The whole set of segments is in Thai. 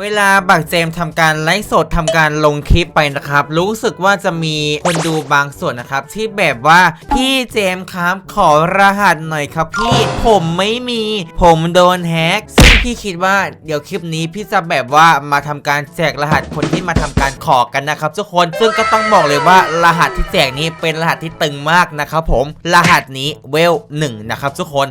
เวลาบักเจมส์ทำการไลฟ์สดทำการลงคลิปไปนะครับ รู้สึกว่าจะมีคนดูบางส่วนนะครับ ที่แบบว่าพี่เจมครับขอรหัสหน่อยครับพี่ผมไม่มี ผมโดนแฮกซึ่งพี่คิดว่าเดี๋ยวคลิปนี้พี่จะแบบว่ามาทำการแจกรหัสคนที่มาทำการขอกันนะครับทุกคนซึ่งก็ต้องบอกเลยว่ารหัสที่แจกนี้เป็นรหัสที่ตึงมากนะครับผมรหัสนี้เวลหนึ่งนะครับทุกคน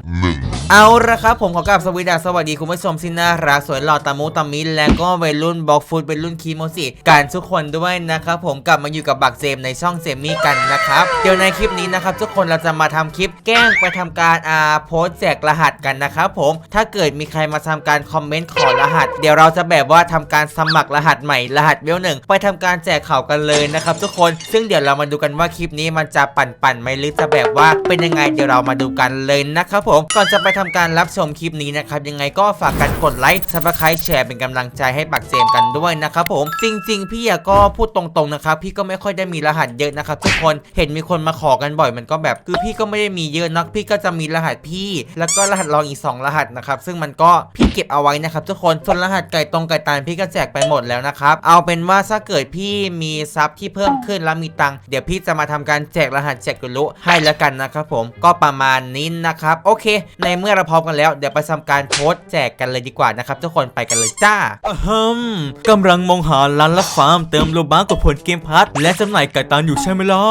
เอาละครับผมขอกราบสวีดาสวัสดีคุณผู้ชมที่น่ารักสวยหล่อตามุตามิและก็วัยรุ่นบล็อกฟูดเป็นรุ่นคีโมสิการทุกคนด้วยนะครับผมกลับมาอยู่กับบักเจมในช่องเจมมี่กันนะครับเดี๋ยวในคลิปนี้นะครับทุกคนเราจะมาทำคลิปแกล้งไปทำการอาโพสแจกรหัสกันนะครับผมถ้าเกิดมีใครมาทำการคอมเมนต์ขอรหัส เดี๋ยวเราจะแบบว่าทำการสมัครรหัสใหม่รหัสเวลหนึ่งไปทำการแจกข่าวกันเลยนะครับทุกคนซึ่งเดี๋ยวเรามาดูกันว่าคลิปนี้มันจะปั่นปั่นๆไหมหรือจะแบบว่าเป็นยังไงเดี๋ยวเรามาดูกันเลยนะครับผมก่อนจะไปททำการรับชมคลิปนี้นะครับยังไงก็ฝากกันกดไลค์ซับสไครต์แชร์เป็นกำลังใจให้ปักเจมกันด้วยนะครับผม จริง ๆ พี่ก็พูดตรงๆนะครับพี่ก็ไม่ค่อยได้มีรหัสเยอะนะครับทุกคนเห็นมีคนมาขอกันบ่อยมันก็แบบคือพี่ก็ไม่ได้มีเยอะนักพี่ก็จะมีรหัสพี่ แล้วก็รหัสรองอีกสองรหัสนะครับซึ่งมันก็พี่เก็บเอาไว้นะครับทุกคนส่วนรหัสไก่ตรงไก่ตานพี่ก็แจกไปหมดแล้วนะครับเอาเป็นว่าถ้าเกิดพี่มีซับที่เพิ่มขึ้นแล้วมีตังค์เดี๋ยวพี่จะมาทำการแจกรหัสแจกกุลุให้แล้วกันนะครับผมก็ประมาณนี้นะครับโอเค ในเมื่อเราพร้อมกันแล้วเดี๋ยวไปทำการโพสต์แจกกันเลยดีกว่านะครับทุกคนไปกันเลยจ้าอฮึมกำลังมองหาร้านละฟาร์มเติมโลบ้ากับผลเกมพัทและจำหน่ายไก่ตานอยู่ใช่ไหมล่ะ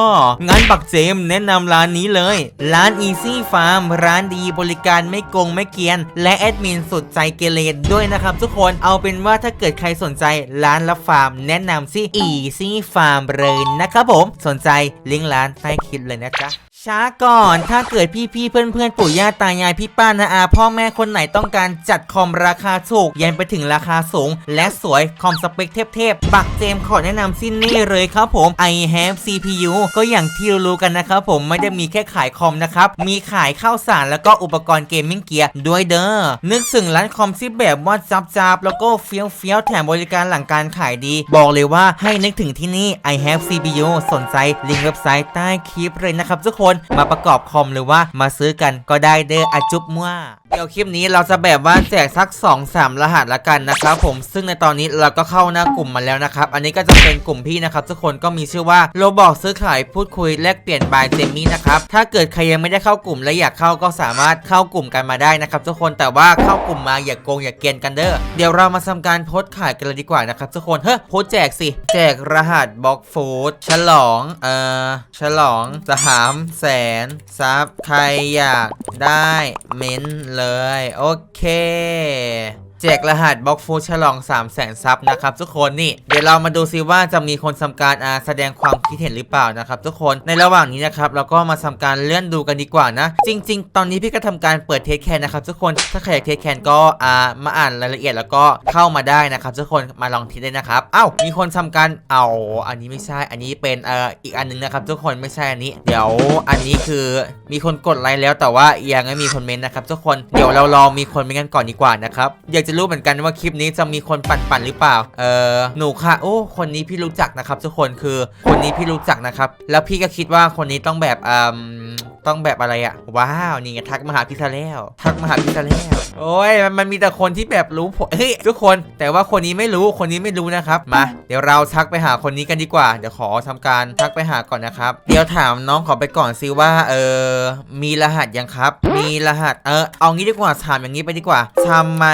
งั้นบักเจมแนะนำร้านนี้เลย ร้าน Easy Farm ร้านดีบริการไม่โกงไม่เกียน และแอดมินสุดใจเกเรด้วยนะครับทุกคนเอาเป็นว่าถ้าเกิดใครสนใจร้านละฟาร์ม แนะนำสิ Easy Farm เลยนะครับผมสนใจลิงก์ร้านใต้คลิปเลยนะจ๊ะ ช้าก่อนถ้าเกิดพี่พี่ๆเพื่อนเพื่อนๆปู่ย่าตายายพี่ป้านาอาพ่อแม่คนไหนต้องการจัดคอมราคาถูกยันไปถึงราคาสูง และสวยคอมสเปคเทพๆบักเจมขอแนะนำสิ้นนี่เลยครับผม I have CPU ก็อย่างที่รู้กันนะครับผมไม่ได้มีแค่ขายคอมนะครับ มีขายข้าวสารแล้วก็อุปกรณ์เกมมิ่งเกียร์ด้วยเด้อนึกถึงร้านคอมที่แบบว่าจับจับๆแล้วก็เฟี้ยวเฟี้ยวๆแถมบริการหลังการขายดี บอกเลยว่าให้นึกถึงที่นี่ I have CPU สนใจลิงก์เว็บไซต์ใต้คลิปเลยนะครับทุกคนมาประกอบคอมหรือว่ามาซื้อกันก็ได้เด้ออจุบมั่ว เดี๋ยวคลิปนี้เราจะแบบว่าแจกสัก2-3รหัสละกันนะครับผมซึ่งในตอนนี้เราก็เข้าหน้ากลุ่มมาแล้วนะครับ อันนี้ก็จะเป็นกลุ่มพี่นะครับ ทุกคนก็มีชื่อว่าโรบอกซื้อขายพูดคุยแลกเปลี่ยนบายเจมี่นะครับถ้าเกิดใครยังไม่ได้เข้ากลุ่มและอยากเข้าก็สามารถเข้ากลุ่มกันมาได้นะครับทุกคนแต่ว่าเข้ากลุ่มมาอย่าโกงอย่าเกรียนกันเด้อเดี๋ยวเรามาทำการโพสต์ขายกันเลยดีกว่านะครับทุกคนเฮ้ยโพสต์แจกสิแจกรหัสบล็อกฟูดฉลองเอ่อฉลองสามแสนซับใครอยากได้เม้นเลยโอเค แจกรหัสบล็อกฟูฉลอง 3 0 0แสนซับนะครับทุกคนนี่เดี๋ยวเรามาดูซิว่าจะมีคนทำการอาแสดงความคิดเห็นหรือเปล่านะครับทุกคนในระหว่างนี้นะครับเราก็มาทำการเลื่อนดูกันดีกว่านะ จริง ๆ ตอนนี้พี่ก็ทำการเปิดเทสแคนนะครับทุกคนถ้าใครอยากเทสแคนก็อ่ามาอ่านรายละเอียดแล้วก็เข้ามาได้นะครับทุกคนมาลองเทสได้นะครับเอ้ามีคนทำการเอาอันนี้ไม่ใช่อันนี้เป็นเอ่ออีกอันหนึงนะครับทุกคนไม่ใช่อันนี้ เดี๋ยวอันนี้คือมีคนกดไลค์แล้วแต่ว่ายังไม่มีคนเมนต์นะครับทุกคนเดี๋ยวเราลองมีคนเมนต์กันก่อนดีกว่านะครับอยากจะรู้เหมือนกันว่าคลิปนี้จะมีคนปั่นๆหรือเปล่า เออหนูค่ะโอ้คนนี้พี่รู้จักนะครับทุกคนคือคนนี้พี่รู้จักนะครับ แล้วพี่ก็คิดว่าคนนี้ต้องแบบอืม ต้องแบบอะไรอะว้าวนี่ไงทักมาหาพี่ซะแล้ว ทักมาหาพี่ซะแล้ว โอ้ยมันมันมีแต่คนที่แบบรู้ผมเฮ้ยทุกคน แต่ว่าคนนี้ไม่รู้คนนี้ไม่รู้นะครับ มา เดี๋ยวเราทักไปหาคนนี้กันดีกว่า เดี๋ยวขอทำการทักไปหาก่อนนะครับ เดี๋ยวถามน้องขอไปก่อนซิว่าเออมีรหัสยังครับ มีรหัสเออเอางี้ดีกว่าถามอย่างนี้ไปดีกว่าทำไม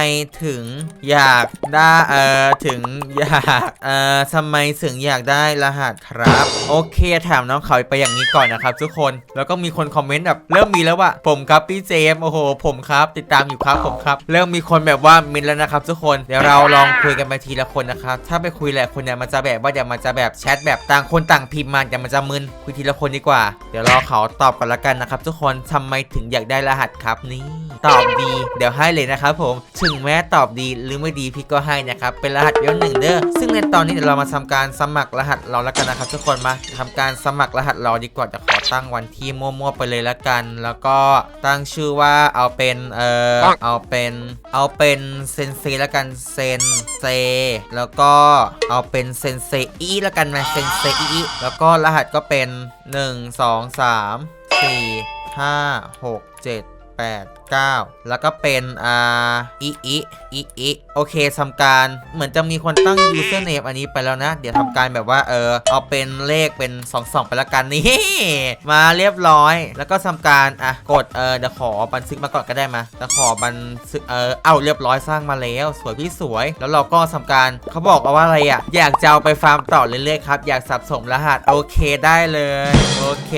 ถึงอยากได้เออถึงอยากเออทำไมถึงอยากได้รหัสครับ โอเคถามน้องเขาไปอย่างนี้ก่อนนะครับ ทุกคนแล้วก็มีคนคอมเมนต์แบบเริ่มมีแล้วว่าผมครับพี่เจมโอ้โห ผมครับ ติดตามอยู่ครับผมครับ เริ่มมีคนแบบว่ามินแล้วนะครับทุกคนเดี๋ยวเราลองคุยกันไปทีละคนนะครับถ้าไปคุยหลายคนเนี่ยมันจะแบบว่าเดี๋ยวมันจะแบบแชทแบบต่างคนต่างพิมพ์มาเดี๋ยวมันจะมึนคุยทีละคนดีกว่า เดี๋ยวรอเขาตอบกันละกันนะครับทุกคนทำไมถึงอยากได้รหัสครับนี่ตอบดี เดี๋ยวให้เลยนะครับผมถึงแม้ตอบดีหรือไม่ดีพี่ก็ให้นะครับเป็นรหัสเดียวหนึ่งเด้อซึ่งในตอนนี้เดี๋ยวเรามาทำการสมัครรหัสเราแล้วกันนะครับทุกคนมาทำการสมัครรหัสเราดีกว่าจะขอตั้งวันที่มั่วๆไปเลยละกัน แล้วก็ตั้งชื่อว่าเอาเป็นเออเอาเป็นเอาเป็นเซนเซละกันเซนเซแล้วก็เอาเป็นเซนเซอีละกันนะเซนเซอีแล้วก็รหัสก็เป็น 1 2 3 4 5 6 7 8 9 แล้วก็เป็นอ่าอีอีอีอีโอเคทำการเหมือนจะมีคนตั้ง username อันนี้ไปแล้วนะ เดี๋ยวทำการแบบว่าเออเอาเป็นเลขเป็น 2 2 ไปละกันนี่มาเรียบร้อย แล้วก็ทำการอะกดเออเดี๋ยวขอบันทึกมาก่อนก็ได้มาเดี๋ยวขอบันทึกเออเอาเรียบร้อยสร้างมาแล้ว สวยพี่สวย แล้วเราก็ทำการเขาบอกว่าอะไรอะอยากจะเอาไปฟาร์มต่อเรื่อยๆครับอยากสับสมรหัสโอเคได้เลย โอเค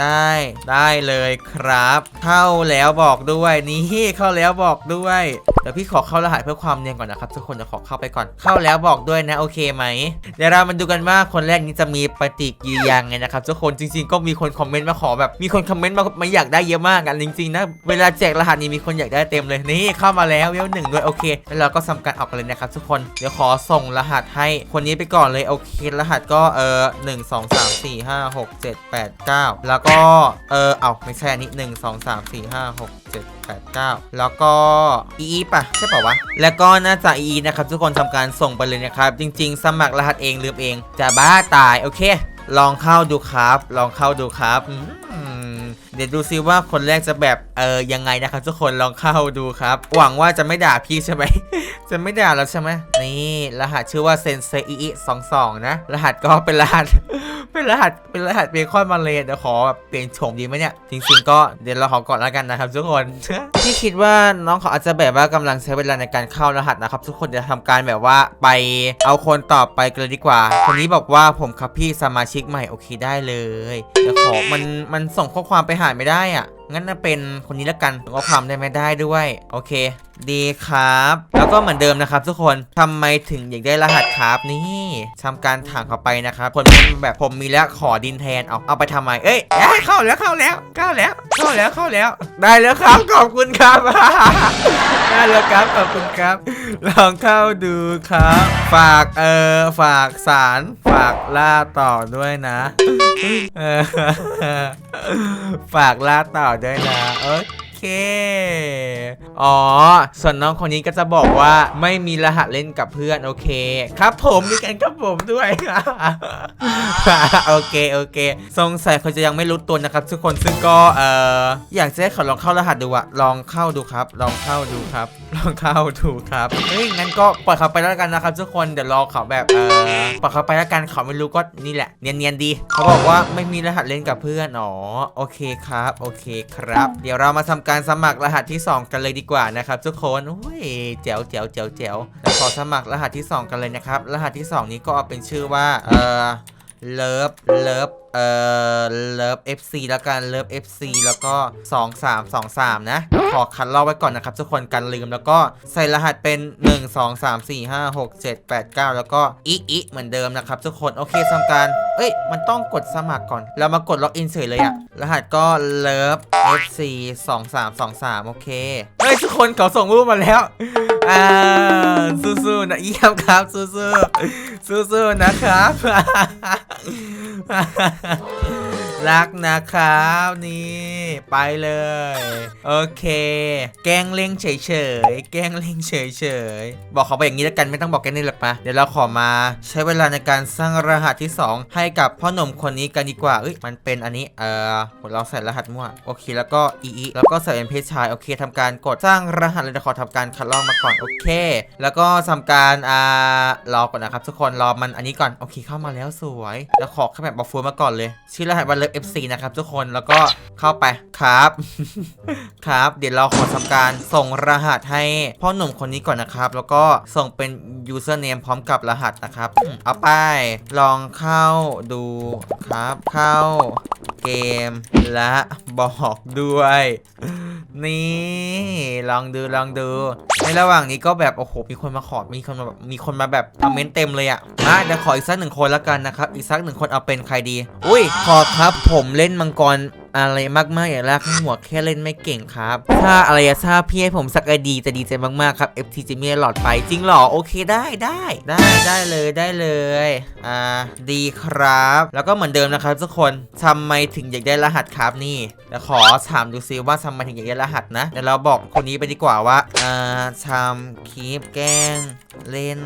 ได้ได้เลยครับ เข้าแล้วบอกด้วยนี่เข้าแล้วบอกด้วย เดี๋ยวพี่ขอเข้ารหัสเพื่อความเนียนก่อนนะครับทุกคนจะขอเข้าไปก่อน เข้าแล้วบอกด้วยนะโอเคไหม เดี๋ยวเรามาดูกันว่าคนแรกนี้จะมีปฏิกิริยาไงนะครับทุกคนจริง ๆ ก็มีคนคอมเมนต์มาขอแบบมีคนคอมเมนต์มามาอยากได้เยอะมากกันจริงๆนะเวลาแจกรหัสนี้มีคนอยากได้เต็มเลยนี่เข้ามาแล้วเวลหนึ่งด้วยโอเคแล้วเราก็ทำการออกกันเลยนะครับทุกคนเดี๋ยวขอส่งรหัสให้คนนี้ไปก่อนเลยโอเครหัสก็เออหนึ่งสองสามสี่ห้าหกเจ็ดแปดเก้าแล้วก็เออเอาไม่ใช่อันนี้หนึ่งสองสามสี่ห้าหกเจ็ดแปดเก้าแล้วก็อีอีป่ะ ใช่ป่าวะแล้วก็น่าจะอีนะครับ ทุกคนทำการส่งไปเลยนะครับ จริง ๆ สมัครรหัสเองลืมเอง จะบ้าตาย โอเค ลองเข้าดูครับ ลองเข้าดูครับ ดี๋ยวดูซิว่าคนแรกจะแบบเออยังไงนะครับทุกคนลองเข้าดูครับ หวังว่าจะไม่ด่าพี่ใช่ไหม จะไม่ด่าแล้วใช่ไหมนี่รหัสชื่อว่าเซนเซอีสองสองนะ รหัสก็เป็นรหัส เป็นรหัสเป็นรหัสเบคอนมาเลยเดี๋ยวขอแบบเปลี่ยนโฉมดีไหมเนี่ยจริงๆก็เดี๋ยวเราขอก่อนแล้วกันนะครับทุกคนพี่คิดว่าน้องเขาอาจจะแบบว่ากำลังใช้เวลาในการเข้ารหัสนะครับทุกคนจะทำการแบบว่าไปเอาคนต่อไปกันเลยดีกว่าคนนี้บอกว่าผมครับพี่สมาชิกใหม่โอเคได้เลยเดี๋ยวขอมันมันส่งข้อความไปหาไม่ได้อะ งั้นเป็นคนนี้ละกันส่งข้อความได้ไม่ได้ด้วย โอเค ดีครับ แล้วก็เหมือนเดิมนะครับ ทุกคนทำไมถึงอยากได้รหัสครับนี่ทำการถามเข้าไปนะครับคนแบบผมมีแล้วขอดินแทนเอาเอาไปทำไมเอ้ยเอ้ยเข้าแล้วเข้าแล้วเข้าแล้วเข้าแล้วเข้าแล้ว ได้แล้วครับขอบคุณครับได้แล้วครับขอบคุณครับ ลองเข้าดูครับ ฝากเออฝากสารฝากล่าต่อด้วยนะฝากล่าต่อด้วยนะโอ เค อ๋อ ส่วนน้องคนนี้ก็จะบอกว่าไม่มีรหัสเล่นกับเพื่อนโอเค ครับผมมีกันครับผมด้วย โอเคโอเค สงสัยเขาจะยังไม่รู้ตัวนะครับ ทุกคนซึ่งก็เอออยากจะให้เขาลองเข้ารหัสดูอะลองเข้าดูครับ ลองเข้าดูครับ ลองเข้าดูครับเฮ้ยงั้นก็ปล่อยเขาไปแล้วกันนะครับ ทุกคนเดี๋ยวรอเขาแบบเออปล่อยเขาไปแล้วกันเขาไม่รู้ก็นี่แหละเนียนๆดี เขาบอกว่าไม่มีรหัสเล่นกับเพื่อนอ๋อโอเคครับ โอเคครับ เดี๋ยวเรามาทำการสมัครรหัสที่ 2 กันเลยดีกว่านะครับทุกคนเฮ้ยแจ๋วแจ๋วแจ๋วแจ๋วเดี๋ยวขอสมัครรหัสที่ 2 กันเลยนะครับ รหัสที่ 2 นี้ก็เอาเป็นชื่อว่า เออเลิฟเลิฟ เอ่อเลิฟ FC แล้วกันเลิฟ FC แล้วก็ 2323 นะ ขอคัดลอกไว้ก่อนนะครับ ทุกคนกันลืมแล้วก็ใส่รหัสเป็น 1 2 3 4 5 6 7 8 9 แล้วก็อีอีเหมือนเดิมนะครับ ทุกคนโอเคทำการ เอ้ย มันต้องกดสมัครก่อน เรามากดล็อกอินเฉยเลยอะรหัสก็เลิฟ FC 2323โอเคเฮ้ยทุกคนเขาส่งรูปมาแล้ว อ่าสู้ๆนะเยี่ยมครับสู้ๆสู้ๆนะครับ รักนะครับนี่ไปเลย โอเค แกงเล่งเฉยๆแกงเล่งเฉยๆบอกเขาไปอย่างนี้แล้วกันไม่ต้องบอกแกนี่หรอกปะเดี๋ยวเราขอมาใช้เวลาในการสร้างรหัสที่ 2 ให้กับพ่อหนุ่มคนนี้กันดีกว่าเอ้ยมันเป็นอันนี้เออผมลองใส่รหัสมั่วโอเคแล้วก็อีอีแล้วก็ใส่เป็นเพศชายโอเคทำการกดสร้างรหัสเลยขอทำการคัดลอกมาก่อนโอเค แล้วก็ทำการอ่ารอก่อนนะครับทุกคนรอมันอันนี้ก่อนโอเคเข้ามาแล้วสวยแล้วขอแค่แบบบัฟฟูมาก่อนเลยชื่อรหัสวันเลิฟ FC นะครับทุกคนแล้วก็เข้าไปครับ ครับ เดี๋ยวเราขอทำการส่งรหัสให้พ่อหนุ่มคนนี้ก่อนนะครับ แล้วก็ส่งเป็น username พร้อมกับรหัสนะครับอืมเอาไปลองเข้าดูครับ เข้าเกมและบอกด้วย นี่ลองดูลองดู ในระหว่างนี้ก็แบบโอ้โหมีคนมาขอมีคนมาแบบมีคนมาแบบคอมเมนต์เต็มเลยอะมาเดี๋ยวขออีกสักหนึ่งคนละกันนะครับอีกสักหนึ่งคนเอาเป็นใครดี อุ้ยขอครับผมเล่นมังกร อะไรมากๆอย่างแรกหัวแค่เล่นไม่เก่งครับ ถ้าอะไรอะถ้าพี่ให้ผมสักไอดีจะดีใจมากๆครับ FT จะมีหลอดไปจริงเหรอ โอเคได้ได้ได้ได้เลยได้เลยอ่าดีครับ แล้วก็เหมือนเดิมนะครับทุกคนทำไมถึงอยากได้รหัสครับนี่เดี๋ยวขอถามดูซิว่าทำไมถึงอยากได้รหัสนะเดี๋ยวเราบอกคนนี้ไปดีกว่าว่าอ่าทำคลิปแกล้งเล่น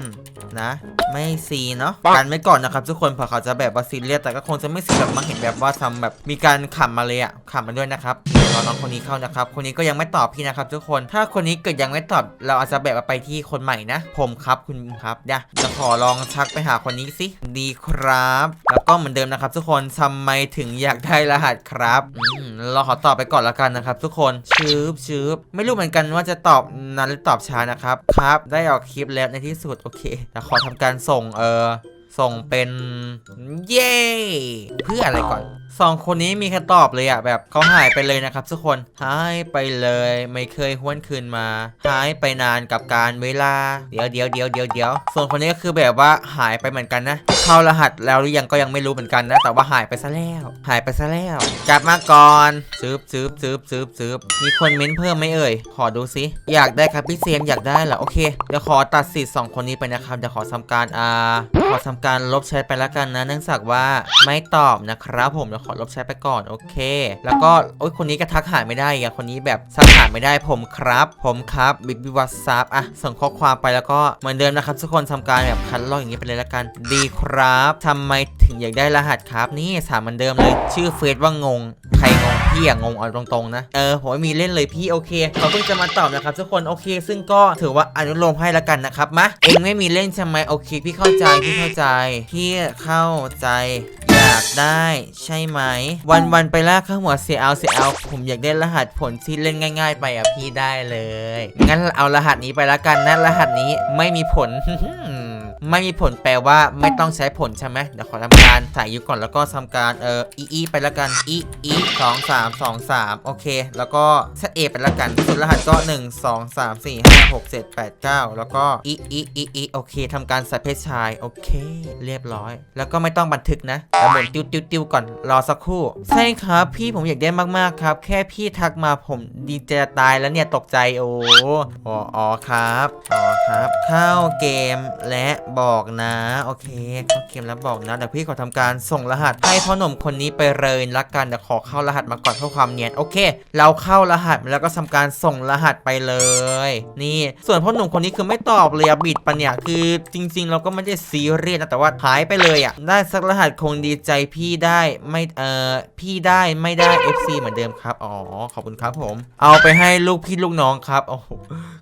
นะ ไม่ซีเนาะกันไว้ก่อนนะครับทุกคนเผื่อเขาจะแบบว่าซีเรียสแต่ก็คงจะไม่ซีแบบมาเห็นแบบว่าทำแบบมีการขำมาเลยอะขำมาด้วยนะครับรอน้องคนนี้เข้านะครับคนนี้ก็ยังไม่ตอบพี่นะครับ ทุกคนถ้าคนนี้เกิดยังไม่ตอบ เราอาจจะแบบไปที่คนใหม่นะ ผมครับคุณครับเดี๋ยวจะขอลองทักไปหาคนนี้สิดีครับ แล้วก็เหมือนเดิมนะครับ ทุกคนทำไมถึงอยากได้รหัสครับอืมเราขอตอบไปก่อนละกันนะครับ ทุกคนชืบชืบไม่รู้เหมือนกันว่าจะตอบนานหรือตอบช้านะครับครับ ได้ออกคลิปแล้วในที่สุดโอเคแต่ขอทำการส่งเออส่งเป็นเย้เพื่ออะไรก่อน สองคนนี้มีคำตอบเลยอะแบบเขาหายไปเลยนะครับทุกคนหายไปเลยไม่เคยห้วนคืนมา หายไปนานกับการเวลา เดี๋ยวเดี๋ยวเดี๋ยวเดี๋ยวเดี๋ยวส่วนคนนี้ก็คือแบบว่าหายไปเหมือนกันนะ เข้ารหัสแล้วหรือยังก็ยังไม่รู้เหมือนกันนะ แต่ว่าหายไปซะแล้ว หายไปซะแล้ว กลับมาก่อนซืบซืบซืบซืบซืบมีคนเม้นเพิ่มไหมเอ่ยขอดูสิอยากได้ครับพี่เซมอยากได้เหรอโอเคเดี๋ยวขอตัดสิทธิ์สองคนนี้ไปนะครับเดี๋ยวขอทำการอ่าขอทำการลบแชทไปแล้วกันนะ เนื่องจากว่าไม่ตอบนะครับผมเดี๋ยวขอลบแชทไปก่อนโอเค แล้วก็โอ้ยคนนี้ก็ทักหาไม่ได้อีกอะคนนี้แบบทักหาไม่ได้ผมครับ ผมครับบิบิวัตซับอะส่งข้อความไปแล้วก็เหมือนเดิมนะครับทุกคนทำการแบบคัดลอกอย่างนี้ไปเลยละกันดีครับทำไมถึงอยากได้รหัสครับ นี่ถามเหมือนเดิมเลย ชื่อเฟซว่างงใครงงพี่อะงงเอาตรงๆนะเออผมไม่มีเล่นเลยพี่โอเคเขาเพิ่งจะมาตอบนะครับทุกคนโอเค ซึ่งก็ถือว่าอนุโลมให้ละกันนะครับมาเองไม่มีเล่นใช่ไหมโอเค พี่เข้าใจพี่เข้าใจพี่เข้าใจากได้ใช่ไหม วันวันไปลากข้าวหัวเสียเอาเสียเอาผมอยากได้รหัสผลที่เล่นง่าย ๆ ไปอะพี่ได้เลย งั้นเอารหัสนี้ไปละกันนะรหัสนี้ไม่มีผล ไม่มีผลแปลว่าไม่ต้องใช้ผลใช่ไหมเดี๋ยวขอทำการถ่ยุก่อนแล้วก็ทำการเอออีอีไปและกันอีอีสองสามสองสามโอเค แล้วก็เซตเอไปและกันส่วนรหัสก็หนึ่งสองสามสี่ห้าหกเจ็ดแปดเก้าแล้วก็อีอีอีอีโอเคทำการใส่เพศชายโอเค เรียบร้อย แล้วก็ไม่ต้องบันทึกนะแต่หมุนติ้วติ้วติ้วก่อนรอสักครู่ ใช่ครับพี่ผมอยากได้มากๆครับ แค่พี่ทักมาผมดีใจตายแล้วเนี่ยตกใจโอ้อ๋ออ๋อครับอ๋อครับ เข้าเกมและบอกนะ โอเคเขาเกมแล้วบอกนะเดี๋ยวพี่ขอทำการส่งรหัสให้พ่อหนุ่มคนนี้ไปเลยละกันเดี๋ยวขอเข้ารหัสมาก่อนเพื่อความเนียนโอเค เราเข้ารหัสแล้วก็ทำการส่งรหัสไปเลย นี่ ส่วนพ่อหนุ่มคนนี้คือไม่ตอบเลยบิดปะเนี่ยคือจริง ๆ เราก็ไม่ได้ซีเรียสนะแต่ว่าหายไปเลยอะได้สักรหัสคงดีใจพี่ได้ไม่เออพี่ได้ไม่ได้ FC เหมือนเดิมครับอ๋อขอบคุณครับผม เอาไปให้ลูกพี่ลูกน้องครับโอ้โห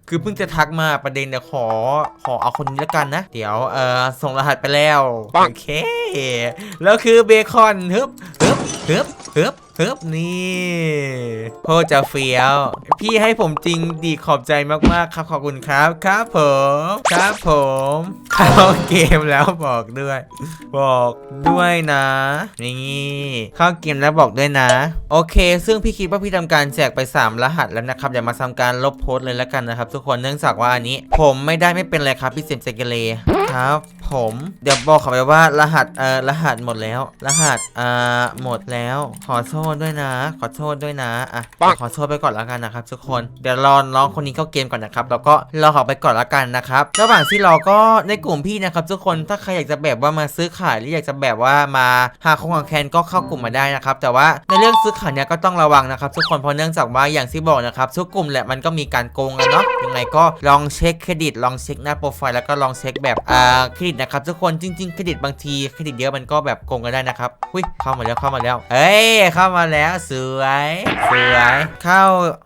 คือเพิ่งจะทักมาประเด็นเดี๋ยวขอขอเอาคนนี้แล้วกันนะ เดี๋ยวเอ่อส่งรหัสไปแล้ว โอเค แล้วคือเบคอนฮึบฮึบฮึบฮึบฮึบนี่โคตรจะเฟี้ยว พี่ให้ผมจริงดีขอบใจมากๆครับขอบคุณครับ ครับผม ครับผมเข้าเกมแล้วบอกด้วย บอกด้วยนะ นี่เข้าเกมแล้วบอกด้วยนะ โอเค ซึ่งพี่คิดว่าพี่ทำการแจกไป 3 รหัสแล้วนะครับเดี๋ยวมาทำการลบโพสเลยแล้วกันนะครับ ทุกคนเนื่องจากว่าอันนี้ ผมไม่ได้ไม่เป็นไรครับพี่เซมเซกเลครับผมเดี๋ยวบอกเขาไปว่ารหัสเอ่อรหัสหมดแล้ว รหัสอ่าหมดแล้วขอโทษด้วยนะ ขอโทษด้วยนะอะขอโทษไปก่อนแล้วกันนะครับทุกคนเดี๋ยวรอน้องคนนี้เข้าเกมก่อนนะครับแล้วก็รอเขาไปก่อนแล้วกันนะครับระหว่างที่เราก็ในกลุ่มพี่นะครับทุกคนถ้าใครอยากจะแบบว่ามาซื้อขายหรืออยากจะแบบว่ามาหาของของแคนก็เข้ากลุ่มมาได้นะครับแต่ว่าในเรื่องซื้อขายเนี่ยก็ต้องระวังนะครับทุกคนเพราะเนื่องจากว่าอย่างที่บอกนะครับทุกกลุ่มแหละมันก็มีการโกงกันเนาะ ยังไงก็ลองเช็คเครดิต ลองเช็คหน้าโปรไฟล์แล้วก็ลองเช็คแบบอ่าเครดิตนะครับทุกคนจริงๆเครดิตบางทีเครดิตเยอะมันก็แบบโกงกันได้นะครับอุ้ยเข้ามาแล้วเข้ามาแล้ว เอ้ยเข้ามาแล้วสวยสวยเข้า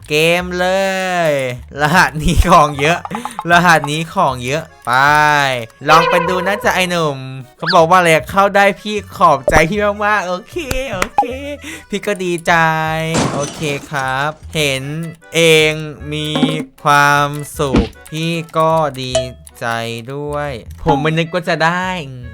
เกมเลย รหัสนี้ของเยอะ รหัสนี้ของเยอะไป ลองไปดูนะจ๊ะไอหนุ่มเขาบอกว่าอะไรเข้าได้พี่ขอบใจพี่มากๆโอเคโอเค พี่ก็ดีใจ โอเคครับ เห็นเองมีความสุขพี่ก็ดี ใจด้วย ผมไม่นึกว่าจะได้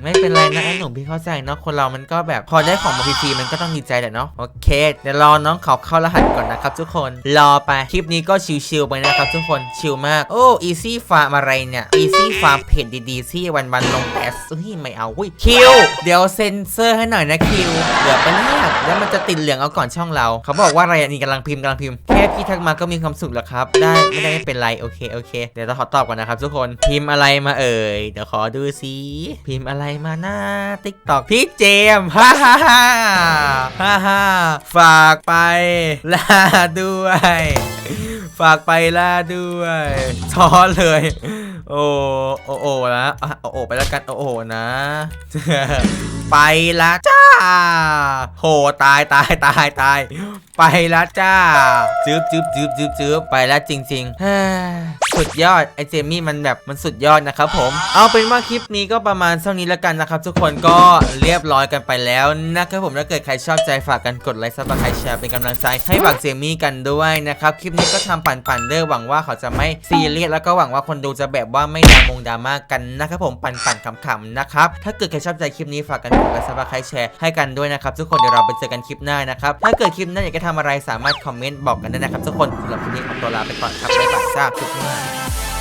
ไม่เป็นไรนะไอ้หนุ่มพี่เข้าใจเนาะคนเรามันก็แบบพอได้ของมาฟรีๆมันก็ต้องดีใจแหละเนาะโอเคเดี๋ยวรอน้องเขาเข้ารหัสก่อนนะครับทุกคนรอไปคลิปนี้ก็ชิวๆไปนะครับทุกคนชิลมากโอ้อีซี่ฟาร์มอะไรเนี่ยอีซี่ฟาร์มเพจดีๆที่วันๆลงแต่เฮ้ยไม่เอาเว้ยคิวเดี๋ยวเซ็นเซอร์ให้หน่อยนะคิวเดี๋ยวไปเรียกแล้วมันจะติดเหลืองเอาก่อนช่องเรา เขาบอกว่าอะไรอะนี่กำลังพิมพ์กำลังพิมพ์แค่พี่ทักมาก็มีความสุขแล้วครับ ได้ไม่ได้ไม่เป็นไรโอเคโอเค เดี๋ยวเราขอตอบก่อนนะครับทุกคนพิมพ์อะไรมาเอ่ย เดี๋ยวขอดูซิพิมพ์อะไรมาหน้าติ๊กตอกพี่เจมฮ่าฮ่าฮ่าฮ่าฮ่าฝากไปลาด้วย ฝากไปล่าด้วยช้อนเลย โอ้โอ้โอ้นะอะโอ้โอ้ไปแล้วกันโอ้โอ้นะ ไปละจ้าโหตายตายตายตาย ไปแล้วจ้าจืบจืบจืบจืบจืบไปแล้วจริงๆสุดยอดไอเจมี่มันแบบมันสุดยอดนะครับผม เอาเป็นว่าคลิปนี้ก็ประมาณเท่านี้แล้วกันนะครับ ทุกคนก็เรียบร้อยกันไปแล้วนะครับผมถ้าเกิดใครชอบใจฝากกันกดไลค์ซับสไครต์แชร์เป็นกำลังใจให้บักเจมี่กันด้วยนะครับคลิปนี้ก็ทำปั่นๆเด้อหวังว่าเขาจะไม่ซีเรียสแล้วก็หวังว่าคนดูจะแบบว่าไม่ดามงดราม่ากันนะครับผมปั่นๆขำๆนะครับถ้าเกิดใครชอบใจคลิปนี้ฝากกันกดไลค์ซับสไครต์แชร์ให้กันด้วยนะครับทุกคนเดี๋ยวเราไปเจอกันคลิปหน้านะครับถ้าเกิดคลิปหน้าอยากจะทำอะไรสามารถคอมเมนต์บอกกันได้นะครับทุกคนสำหรับคลิปนี้ขอตัวลาไปก่อนครับบ๊ายบายจ้าทุกท่าน